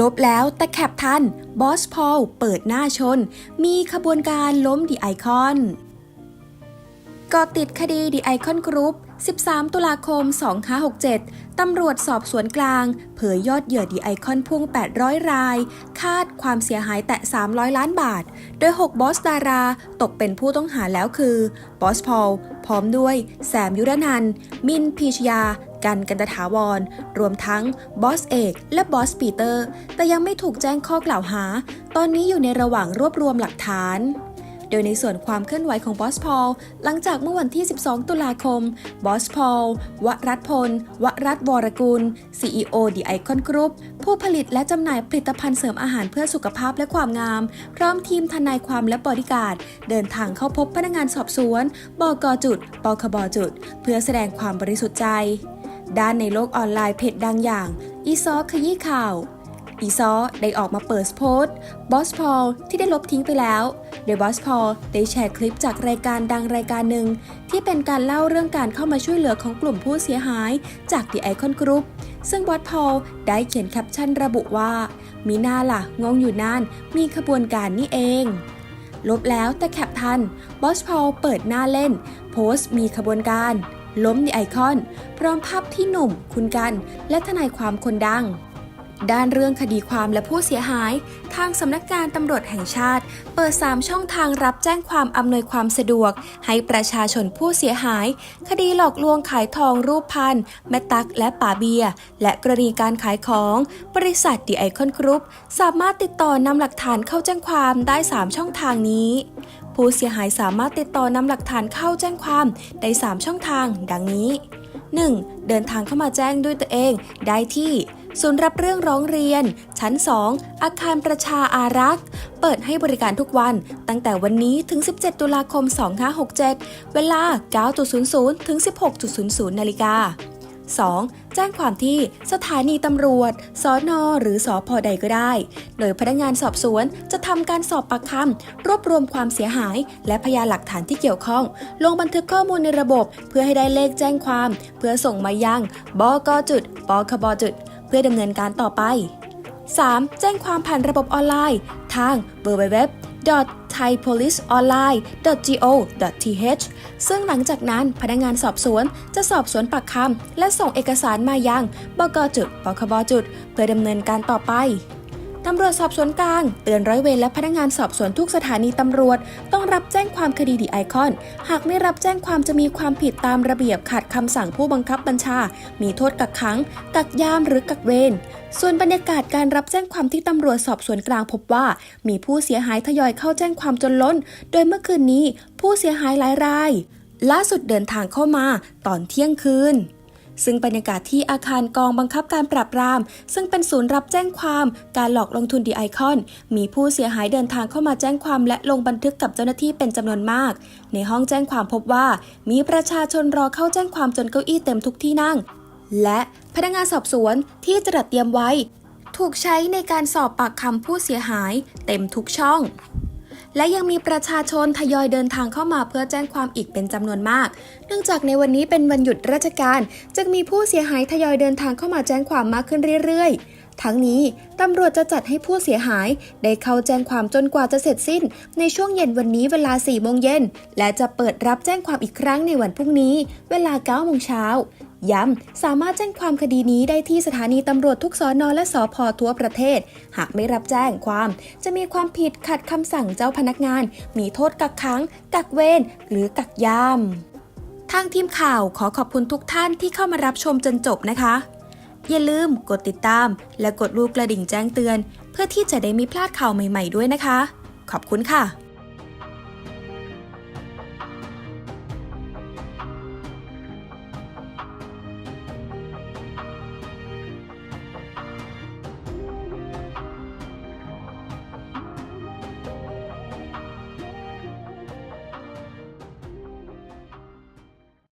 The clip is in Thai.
ลบแล้วแต่แคปทันบอสพอลเปิดหน้าชน มีขบวนการล้มดีไอคอนกอติดคดีดีไอคอนกรุ๊ป 13 ตุลาคม 2567 ตำรวจสอบสวนกลาง เผยยอดเหยื่อดีไอคอนพุ่ง 800 ราย คาดความเสียหายแตะ 300 ล้านบาท โดย 6 บอสดารา ตกเป็นผู้ต้องหาแล้วคือบอสพอล พร้อมด้วยแซมยุรนัน มินพีชยากันกันตถาวร รวมทั้งบอสเอกและบอสปีเตอร์ แต่ยังไม่ถูกแจ้งข้อกล่าวหา ตอนนี้อยู่ในระหว่างรวบรวมหลักฐาน โดยในส่วนความเคลื่อนไหวของบอสพอลหลังจากเมื่อวันที่ 12 ตุลาคม บอสพอลวรัตพล วรัตวรกุล CEO ดีไอคอนกรุ๊ปผู้ผลิตและจำหน่ายผลิตภัณฑ์เสริมอาหารเพื่อสุขภาพและความงาม พร้อมทีมทนายความและบริการดเดินทางเข้าพบพนักงานสอบสวนบกจุดปคบจุด เพื่อแสดงความบริสุทธิ์ใจ ด้านในโลกออนไลน์เพจดังอย่างอีซอขยี้ข่าว อีซอได้ออกมาเปิดโพสต์บอสพอลที่ได้ลบทิ้งไปแล้ว โดยบอสพอลได้แชร์คลิปจากรายการดังรายการหนึ่ง ที่เป็นการเล่าเรื่องการเข้ามาช่วยเหลือของกลุ่มผู้เสียหายจาก The Icon Group ซึ่งบอสพอลได้เขียนแคปชั่นระบุว่า มีหน้าล่ะ งงอยู่นาน มีขบวนการนี่เอง ลบแล้วแต่แคปทัน บอสพอลเปิดหน้าเล่น โพสต์มีขบวนการ ล้มในไอคอน พร้อมภาพที่หนุ่ม คุณกัน และทนายความคนดัง ด้านเรื่องคดีความและผู้เสียหาย ทางสำนักงานตำรวจแห่งชาติ เปิด 3 ช่องทางรับแจ้งความอำนวยความสะดวก ให้ประชาชนผู้เสียหาย คดีหลอกลวงขายทองรูปพันธ์แม่ตักและป่าเบีย และกรณีการขายของ บริษัทดีไอคอนกรุ๊ปสามารถติดต่อนำหลักฐานเข้าแจ้งความได้ 3 ช่องทางนี้ ผู้เสียหายสามารถติดต่อนำหลักฐานเข้าแจ้งความได้ 3 ช่องทาง ดังนี้ 1. เดินทางเข้ามาแจ้งด้วยตัวเอง ได้ที่ ศูนย์รับเรื่องร้องเรียน ชั้น 2 อาคารประชาอารักษ์ เปิดให้บริการทุกวัน ตั้งแต่วันนี้ถึง 17 ตุลาคม 2567 เวลา 9.00 ถึง 16.00 นาฬิกา 2. แจ้งความที่สถานีตำรวจ สอนอหรือสอพอใดก็ได้ โดยพนักงานสอบสวนจะทำการสอบปากคำรวบรวมความเสียหาย และพยานหลักฐานที่เกี่ยวข้อง ลงบันทึกข้อมูลในระบบ เพื่อให้ได้เลขแจ้งความ เพื่อส่งมายังบกจุดปคบจุด พื่อดำเนินการต่อไป 3. แจ้งความผ่านระบบออนไลน์ ทาง www thaipoliceonline.go.th ซึ่งหลังจากนั้นพนักงานสอบสวนจะสอบสวนปากคำและส่งเอกสารมายังบกจุดปคบจุด เพื่อดำเนินการต่อไป ตำรวจสอบสวนกลาง เตือนร้อยเวรและพนักงานสอบสวนทุกสถานีตำรวจ ต้องรับแจ้งความคดีดีไอคอน หากไม่รับแจ้งความจะมีความผิดตามระเบียบขัดคำสั่งผู้บังคับบัญชา มีโทษกักขัง กักยามหรือกักเวรส่วนบรรยากาศการรับแจ้งความที่ตำรวจสอบสวนกลางพบว่า มีผู้เสียหายทยอยเข้าแจ้งความจนล้น โดยเมื่อคืนนี้ ผู้เสียหายหลายรายล่าสุดเดินทางเข้ามาตอนเที่ยงคืน ซึ่งบรรยากาศที่อาคารกองบังคับการปราบปราม ซึ่งเป็นศูนย์รับแจ้งความการหลอกลงทุนดีไอคอน มีผู้เสียหายเดินทางเข้ามาแจ้งความและลงบันทึกกับเจ้าหน้าที่เป็นจำนวนมาก ในห้องแจ้งความพบว่า มีประชาชนรอเข้าแจ้งความจนเก้าอี้เต็มทุกที่นั่ง และพนักงานสอบสวนที่จะจัดเตรียมไว้ ถูกใช้ในการสอบปากคำผู้เสียหาย เต็มทุกช่อง และยังมีประชาชนทยอยเดินทางเข้ามาเพื่อแจ้งความอีกเป็นจำนวนมาก เนื่องจากในวันนี้เป็นวันหยุดราชการ จึงมีผู้เสียหายทยอยเดินทางเข้ามาแจ้งความมากขึ้นเรื่อย ๆทั้งนี้ ตำรวจจะจัดให้ผู้เสียหาย ได้เข้าแจ้งความจนกว่าจะเสร็จสิ้น ในช่วงเย็นวันนี้เวลา 4 โมงเย็น และจะเปิดรับแจ้งความอีกครั้งในวันพรุ่งนี้ เวลา 9 โมงเช้า ย้ำ สามารถแจ้งความคดีนี้ได้ที่สถานีตำรวจทุกสอนอและสอพอทั่วประเทศ หากไม่รับแจ้งความ จะมีความผิดขัดคำสั่งเจ้าพนักงาน มีโทษกักขัง กักเวรหรือกักยาม ทางทีมข่าวขอขอบคุณทุกท่านที่เข้ามารับชมจนจบนะคะ อย่าลืมกดติดตาม และกดรูปกระดิ่งแจ้งเตือน เพื่อที่จะได้ไม่พลาดข่าวใหม่ ๆ ด้วยนะคะ ขอบคุณค่ะ